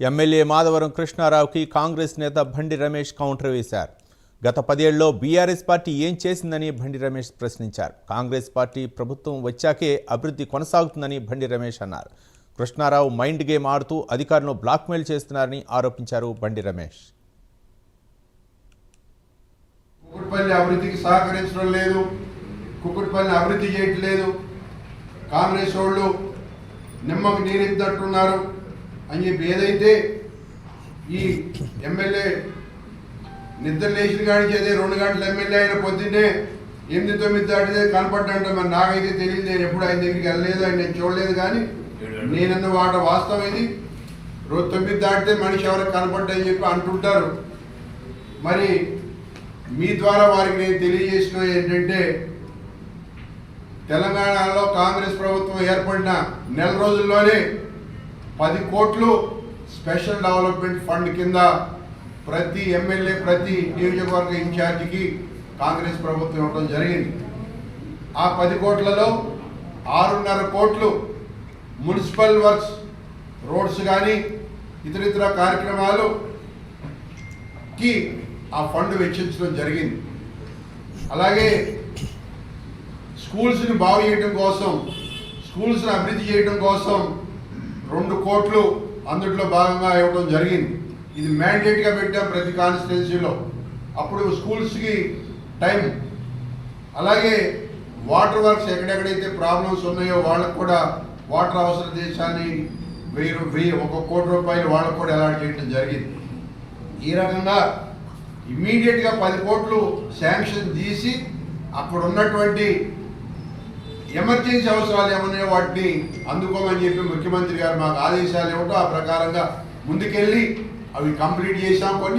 MLA Madhavaram కృష్ణారావుకి Congress నేత బండి Ramesh counter వేశారు. గత పదేళ్ళలో బీఆర్ఎస్ పార్టీ ఏం చేసిందని బండి రమేష్ ప్రశ్నించారు. కాంగ్రెస్ పార్టీ ప్రభుత్వం వచ్చాకే అభివృద్ధి కొనసాగుతుందని బండి రమేష్ అన్నారు. కృష్ణారావు మైండ్ గేమ్ ఆడుతూ అధికారులను బ్లాక్మెయిల్ చేస్తున్నారని ఆరోపించారు బండి రమేష్. కుకుట్పల్లి అభివృద్ధికి సహకరించడం లేదు. కుకుట్పల్లిని అభివృద్ధి చేయట్లేదు. కాంగ్రెస్ వాళ్ళు నిమ్మకు నీరెత్తినట్టున్నారు. అని చెప్పి ఏదైతే ఈ ఎమ్మెల్యే నిద్ర లేచిన కాడికి అదే రెండు గంటల ఎమ్మెల్యే అయిన పొద్దున్నే ఎనిమిది తొమ్మిది దాటితే కనపడ్డంట. మరి నాకైతే తెలియదు నేను ఎప్పుడు ఆయన దగ్గరికి వెళ్ళలేదు ఆయన నేను చూడలేదు కానీ నేనన్న వాట వాస్తవం ఇది. రోజు తొమ్మిది దాటితే మనిషి ఎవరికి కనపడ్డాయని చెప్పి అంటుంటారు. మరి మీ ద్వారా వారికి నేను తెలియజేసిన ఏంటంటే తెలంగాణలో కాంగ్రెస్ ప్రభుత్వం ఏర్పడిన నెల రోజుల్లోనే పది కోట్లు స్పెషల్ డెవలప్మెంట్ ఫండ్ కింద ప్రతి ఎమ్మెల్యే ప్రతి నియోజకవర్గ ఇన్ఛార్జికి కాంగ్రెస్ ప్రభుత్వం ఇవ్వడం జరిగింది. ఆ పది కోట్లలో ఆరున్నర కోట్లు మున్సిపల్ వర్క్స్ రోడ్స్ కానీ ఇతర ఇతర కార్యక్రమాలుకి ఆ ఫండ్ వెచ్చించడం జరిగింది. అలాగే స్కూల్స్ని బాగు చేయడం కోసం స్కూల్స్ని అభివృద్ధి చేయడం కోసం రెండు కోట్లు అందుట్లో భాగంగా ఇవ్వడం జరిగింది. ఇది మ్యాండేట్గా పెట్టాం ప్రతి కాన్స్టిట్యున్సీలో అప్పుడు స్కూల్స్కి టైం అలాగే వాటర్ వర్క్స్ ఎక్కడెక్కడైతే ప్రాబ్లమ్స్ ఉన్నాయో వాళ్ళకు కూడా వాటర్ అవసర దేశాన్ని వెయ్యి వెయ్యి ఒక కోటి రూపాయలు వాళ్ళకు కూడా అలాట్ చేయడం జరిగింది. ఈ రకంగా ఇమ్మీడియట్గా పది కోట్లు శాంక్షన్ తీసి అక్కడ ఉన్నటువంటి ఎమర్జెన్సీ అవసరాలు ఏమన్నాయో వాటిని అందుకోమని చెప్పి ముఖ్యమంత్రి గారు మాకు ఆదేశాలు ఇవ్వటం ఆ ప్రకారంగా ముందుకెళ్ళి అవి కంప్లీట్ చేశాం. కొన్ని